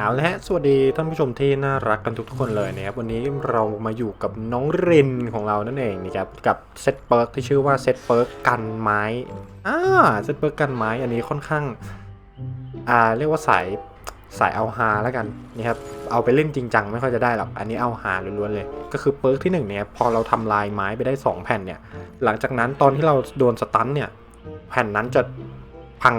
เอาละฮะ สวัสดีท่านผู้ชมที่น่ารักกันทุกๆคนเลยนะครับ วันนี้เรามาอยู่กับน้องรินของเรานั่นเองนะครับ กับเซตเปิร์กที่ชื่อว่าเซตเปิร์กกันไม้ อ่า เซตเปิร์กกันไม้ อันนี้ค่อนข้าง อ่า เรียกว่าสาย สายเอาฮาแล้วกันนะครับ เอาไปเล่นจริงจังไม่ค่อยจะได้หรอก อันนี้เอาฮาล้วนๆเลย ก็คือเปิร์กที่หนึ่งเนี่ยพอเราทำลายไม้ไปได้ 2 แผ่นเนี่ย หลังจากนั้นตอนที่เราโดนสตันเนี่ย แผ่นนั้นจะ พัง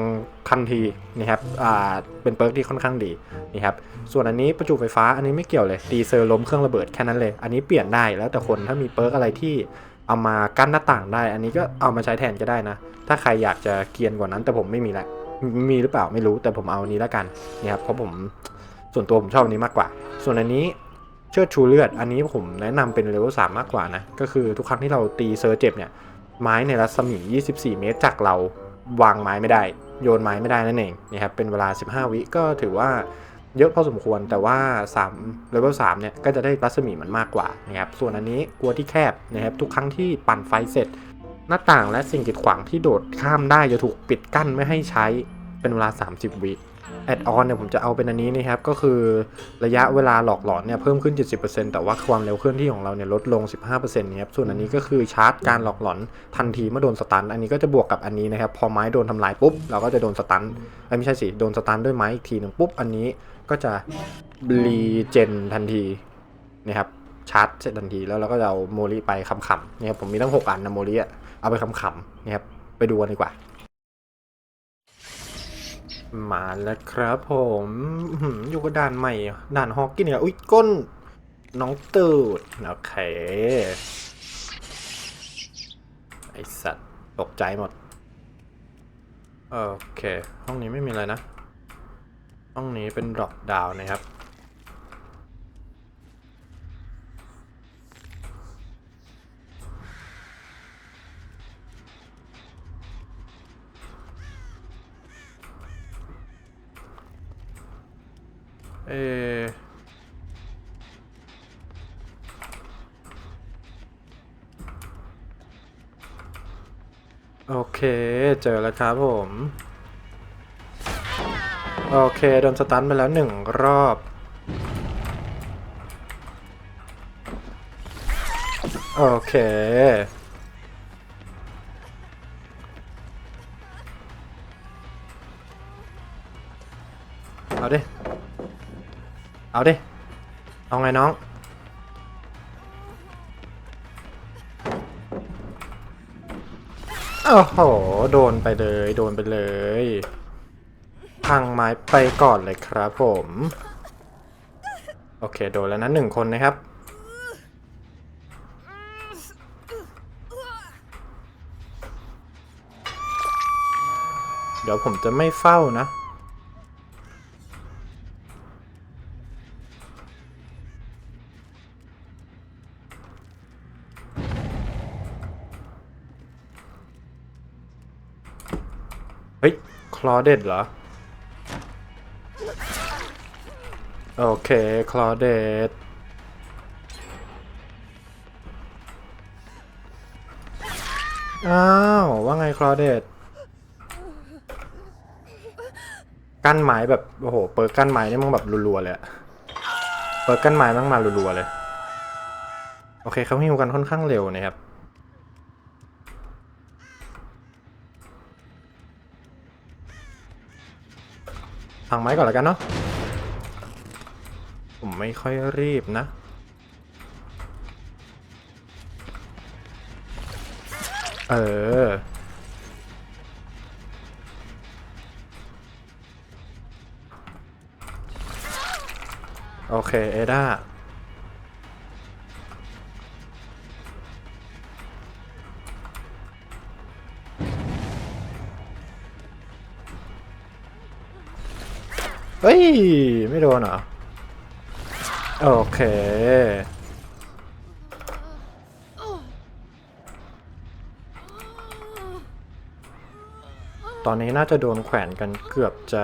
ทันทีนะครับอ่าเป็นเปิร์กที่ค่อนข้างดีนี่ครับส่วนอันนี้ประจุไฟฟ้าอันนี้ไม่เกี่ยวเลยดีเซลล้มเครื่องระเบิดแค่นั้นเลย อันนี้เปลี่ยนได้แล้วแต่คนถ้ามีเปิร์กอะไรที่เอามากั้นหน้าต่างได้ อันนี้ก็เอามาใช้แทนก็ได้นะ ถ้าใครอยากจะเกียนกว่านั้นแต่ผมไม่มีละมีหรือเปล่าไม่รู้แต่ผมเอานี้แล้วกันนี่ครับเพราะผมส่วนตัวผมชอบอันนี้มากกว่า ส่วนอันนี้เชือดชูเลือด อันนี้ผมแนะนำเป็นเลเวลสามมากกว่านะ ก็คือทุกครั้งที่เราตีเซอร์เจ็บเนี่ย ไม้ในรัศมี 24 เมตรจากเรา วางไม้ไม่ได้ โยนไม้ไม่ได้นั่นเองนะครับเป็นเวลา 15 วิก็ถือว่าเยอะพอสมควรแต่ว่า3 level 3เนี่ยก็จะได้รัศมีมันมากกว่านะครับส่วนอันนี้กลัวที่แคบนะครับทุกครั้งที่ปั่นไฟเสร็จ หน้าต่างและสิ่งกีดขวางที่โดดข้ามได้จะถูกปิดกั้นไม่ให้ใช้เป็นเวลา 30 วิ แอดออนเนี่ยผมจะเอาเป็นอันนี้นะครับก็คือระยะเวลาหลอกหลอนเนี่ยเพิ่มขึ้น 70%แต่ว่าความเร็วเคลื่อนที่ของเราเนี่ยลดลง 15%นะครับส่วนอันนี้ก็คือชาร์จการหลอกหลอนทันทีเมื่อโดนสตัน อันนี้ก็จะบวกกับอันนี้นะครับพอไม้โดนทำลายปุ๊บเราก็จะโดนสตันไม่ใช่สิโดนสตันด้วยไม้อีกทีหนึ่งปุ๊บอันนี้ก็จะรีเจนทันทีนะครับชาร์จเสร็จทันทีแล้วเราก็จะเอาโมลิไปขำๆนะครับผมมีตั้ง 6 อันนะโมลิอะเอาไปขำๆนะครับไปดูกันดีกว่า มาแล้วครับผมอยู่กับด่านใหม่ด่านฮอกกี้เนี่ยอุ้ยก้น น้องตูดโอเค ไอสัตว์ตกใจหมด โอเค ห้องนี้ไม่มีอะไรนะ ห้องนี้เป็นดรอปดาวนะครับ เอโอเค เจอแล้วครับผม โอเค โดนสตันไปแล้วหนึ่งรอบ โอเค เอาดิ เอาไงน้อง โอ้โห โดนไปเลย โดนไปเลย พังไม้ไปก่อนเลยครับผม โอเค โดนแล้วนะหนึ่งคนนะครับเดี๋ยวผมจะไม่เฝ้านะ เฮ้ย คลอเด็ดเหรอ โอเคคลอเด็ดอ้าว ว่าไงคลอเด็ดกั้นไม้แบบ โอ้โห เปิดกั้นไม้นี่มันแบบรัวๆเลยเปิดกั้นไม้มันมารัวๆเลย โอเคเขาฮิวกันค่อนข้างเร็วนะครับ พังไม้ก่อนแล้วกันเนาะผมไม่ค่อยรีบนะ เออ โอเค เอด้า เฮ้ย ไม่โดนเหรอ โอเค ตอนนี้น่าจะโดนแขวนกันเกือบจะ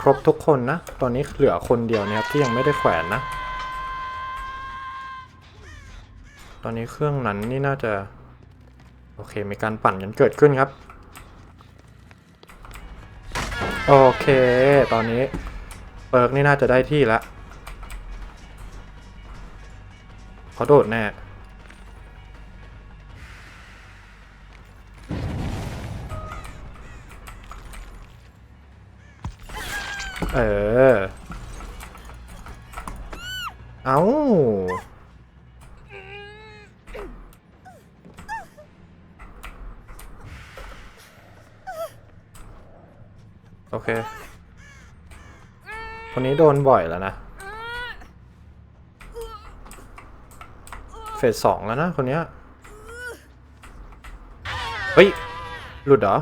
ครบทุกคนนะ ตอนนี้เหลือคนเดียวนะครับที่ยังไม่ได้แขวนนะ ตอนนี้เครื่องนั้นนี่น่าจะ โอเค มีการปั่นกันเกิดขึ้นครับ โอเค ตอนนี้เปิร์กนี่น่าจะได้ที่ละเขาโดดแน่ เออ ดนบ่อยแล้วนะเฟสสองแล้วนะคนเนี้ยเฮ้ย หลุดเหรอ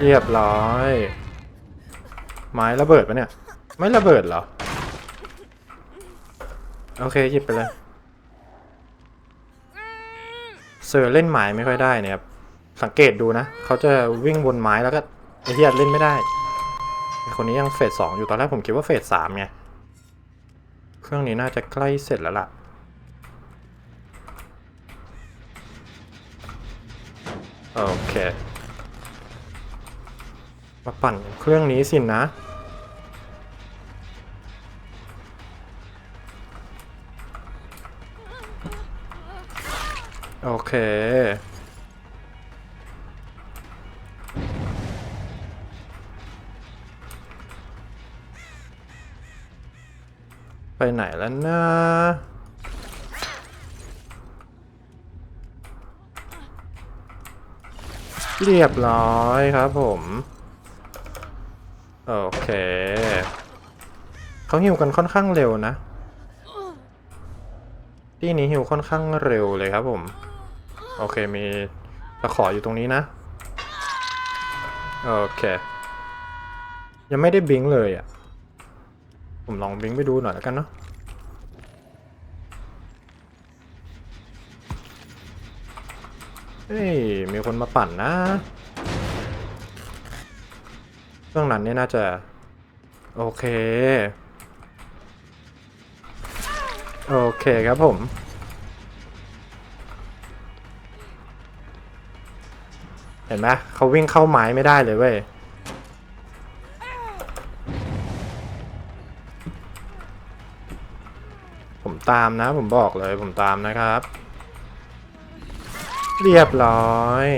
เรียบร้อย ไม้ระเบิดปะเนี่ย ไม่ระเบิดเหรอ โอเคหยิบไปเลย เซอร์เล่นไม้ไม่ค่อยได้เนี่ยครับ สังเกตดูนะ เขาจะวิ่งบนไม้แล้วก็ไอ้เหี้ยเล่นไม่ได้คนนี้ยังเฟสสองอยู่ตอนแรกผมคิดว่าเฟสสามไง เครื่องนี้น่าจะใกล้เสร็จแล้วล่ะ โอเค มาปั่นเครื่องนี้สินะโอเค ไปไหนแล้วนะเรียบร้อยครับผม โอเค เขาหิวกันค่อนข้างเร็วนะ ที่นี้หิวค่อนข้างเร็วเลยครับผม โอเคมีตะขออยู่ตรงนี้นะ โอเค ยังไม่ได้บิงเลยอะ ผมลองบิงไปดูหน่อยแล้วกันเนาะเฮ้ยมีคนมาปั่นนะเครื่องนั้นเนี่ยน่าจะ โอเค โอเคครับผมเห็นไหมเขาวิ่งเข้าไม้ไม่ได้เลยเว้ย ผมตามนะ ผมบอกเลยผมตามนะครับ เรียบร้อย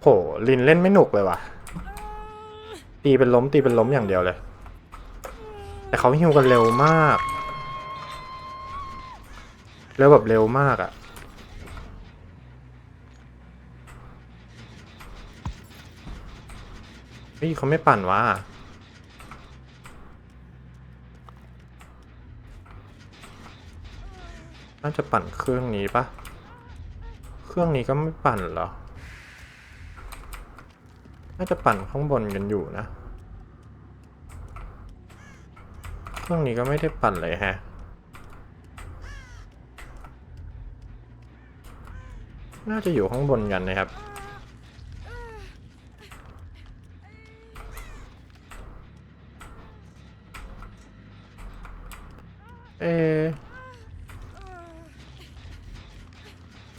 โหลินเล่นไม่หนุกเลยว่ะ ตีเป็นล้มตีเป็นล้มอย่างเดียวเลย แต่เขาฮิวกันเร็วมาก เร็วแบบเร็วมากอะ่ะเฮ้ยเขาไม่ปั่นวะ น่าจะปั่นเครื่องนี้ปะเครื่องนี้ก็ไม่ปั่นเหรอ น่าจะปั่นข้างบนกันอยู่นะ เครื่องนี้ก็ไม่ได้ปั่นเลยแฮะ น่าจะอยู่ข้างบนกันนะครับเอะ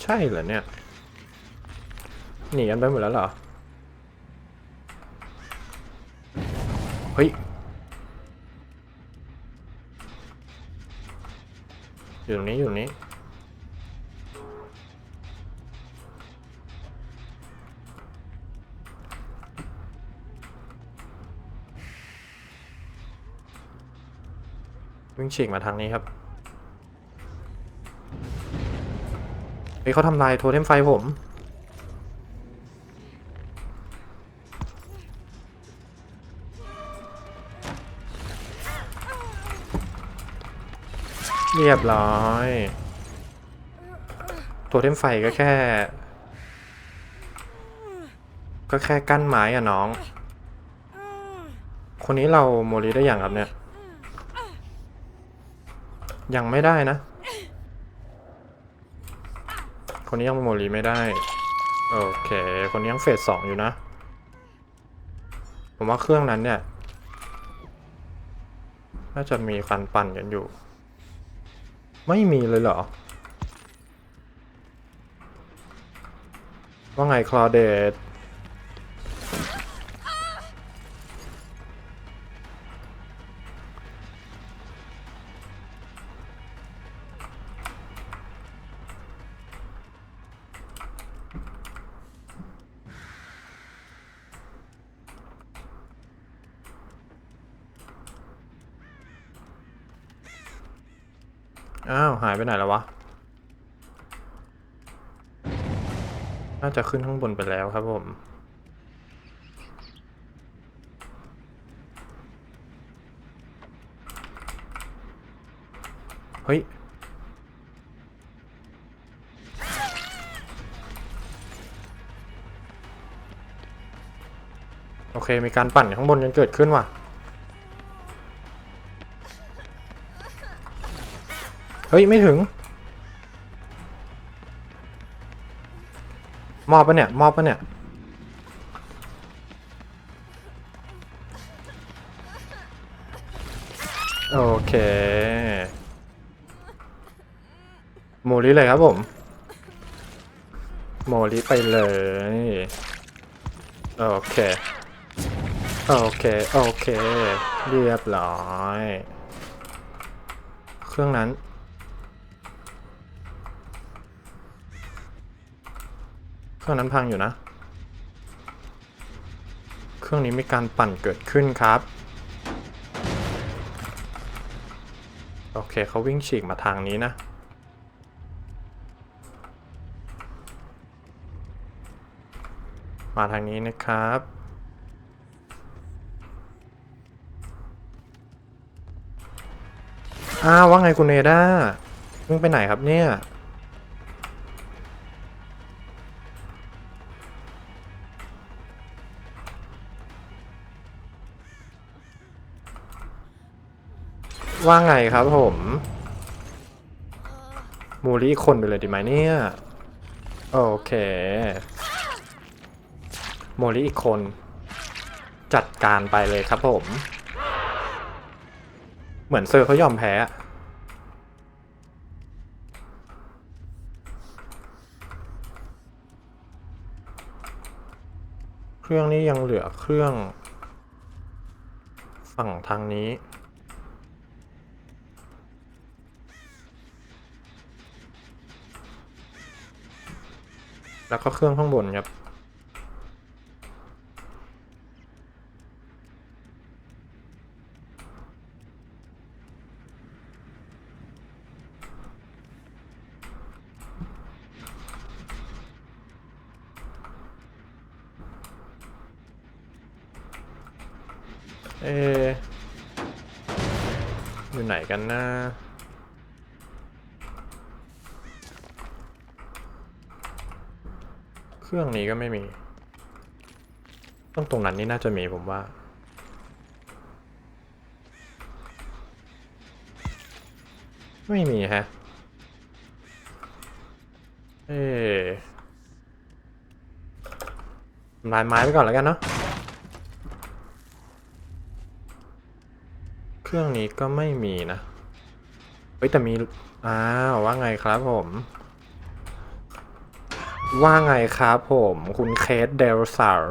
ใช่เหรอเนี่ย หนีกันไปหมดแล้วเหรอ เฮ้ย อยู่ตรงนี้อยู่ตรงนี้ วิ่งฉีกมาทางนี้ครับ ฮ้ยเขาทำลายโทเทมไฟผมเรียบร้อยโทเทมไฟก็แค่ ก็แค่กั้นไม้อะน้อง คนนี้เราโมลีได้อย่างครับเนี่ย ยังไม่ได้นะ คนนี้ยังโมลีไม่ได้ โอเค คนนี้ยังเฟสสองอยู่นะ ผมว่าเครื่องนั้นเนี่ย น่าจะมีการปั่นกันอยู่ ไม่มีเลยเหรอ ว่าไงคลอเดต อ้าว หายไปไหนแล้ววะ น่าจะขึ้นข้างบนไปแล้วครับผมเฮ้ย โอเค มีการปั่นข้างบนกันเกิดขึ้นว่ะ ฮ้ย ไม่ถึง มอบปะเนี่ย มอบปะเนี่ย โอเค โมลิเลยครับผม โมลิไปเลย โอเค โอเค โอเค เรียบร้อย เครื่องนั้น เครื่องนั้นพังอยู่นะ เครื่องนี้มีการปั่นเกิดขึ้นครับ โอเคเขาวิ่งฉีกมาทางนี้นะ มาทางนี้นะครับอ้าวว่าไงคุณเนด้ามึงไปไหนครับเนี่ย ว่าไงครับผมมูรีอีกคนไปเลยดีไหมเนี่ย โอเคโมลี่อีกคน จัดการไปเลยครับผม เหมือนเซอร์เขายอมแพ้ เครื่องนี้ยังเหลือเครื่อง ฝั่งทางนี้ แล้วก็เครื่องข้างบนครับเอะอยู่ไหนกันนะ เครื่องนี้ก็ไม่มี ต้องตรงนั้นนี่น่าจะมีผมว่า ไม่มีฮะ เอ๊ทำลายไม้ไปก่อนแล้วกันเนาะ เครื่องนี้ก็ไม่มีนะ เฮ้ยแต่มี อ้าวว่าไงครับผม ว่าไงครับผม คุณเคสเดลสาร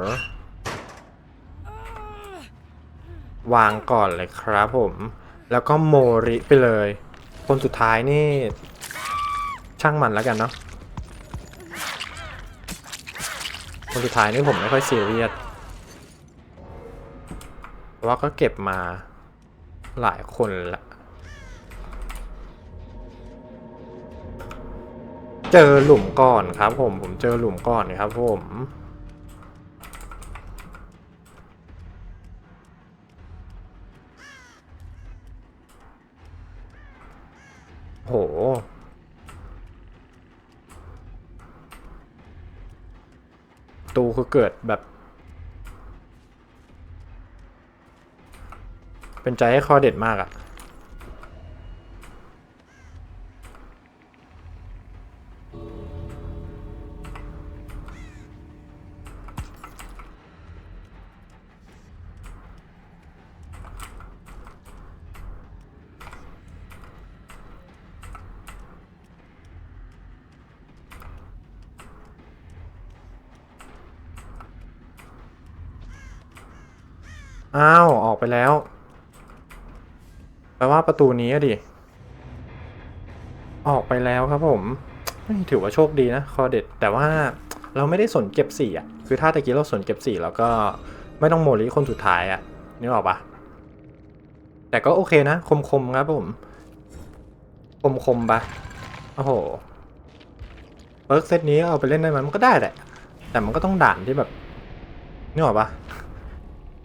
วางก่อนเลยครับผม แล้วก็โมริไปเลย คนสุดท้ายนี่ ช่างมันแล้วกันเนาะคนสุดท้ายนี่ผมไม่ค่อยซีเรียสเพราะว่าก็เก็บมาหลายคนละ เจอหลุมก่อนครับ ผมผมเจอหลุมก่อนครับ ผมโห ตูคือเกิดแบบ เป็นใจให้คอเด็ดมากอะอ้ ลว่าประตูนี้อะดิ ออกไปแล้วครับผม ถือว่าโชคดีนะคอเด็ด แต่ว่าเราไม่ได้สนเก็บสี่อะ คือถ้าตะกี้เราสนเก็บสี่แล้วก็ไม่ต้องโมลิคนสุดท้ายอะนึกออกปะแต่ก็โอเคนะ คมคมๆครับผมคมคมๆปะโอ้โหเปิร์กเซตนี้เอาไปเล่นได้ไหมมันก็ได้แหละ แต่มันก็ต้องด่านที่แบบนึกออกปะ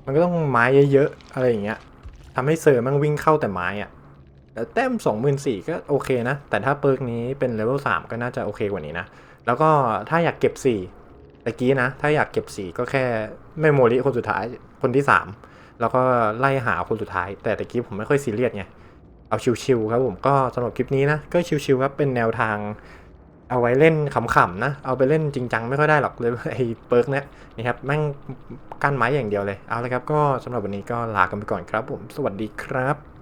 มันก็ต้องไม้เยอะๆอะไรอย่างเงี้ย ทำให้เซอร์มันวิ่งเข้าแต่ไม้อะแต่แต้มสองหมื่นสี่ก็โอเคนะ แต่ถ้าเปิร์กนี้เป็นเลเวลสามก็น่าจะโอเคกว่านี้นะ แล้วก็ถ้าอยากเก็บสี่ตะกี้นะ ถ้าอยากเก็บสี่ก็แค่เมมโมรีคนสุดท้ายคนที่สามแล้วก็ไล่หาคนสุดท้าย แต่ตะกี้ผมไม่ค่อยซีเรียสไง เอาชิวๆครับผม ก็สำหรับคลิปนี้นะ ก็ชิวๆครับ เป็นแนวทาง เอาไว้เล่นขำๆนะ เอาไปเล่นจริงจังไม่ค่อยได้หรอกเลยไอ้เปิร์กเนี่ยนี่ครับแม่งกั้นไม้อย่างเดียวเลย เอาละครับก็สำหรับวันนี้ก็ลากันไปก่อนครับผม สวัสดีครับ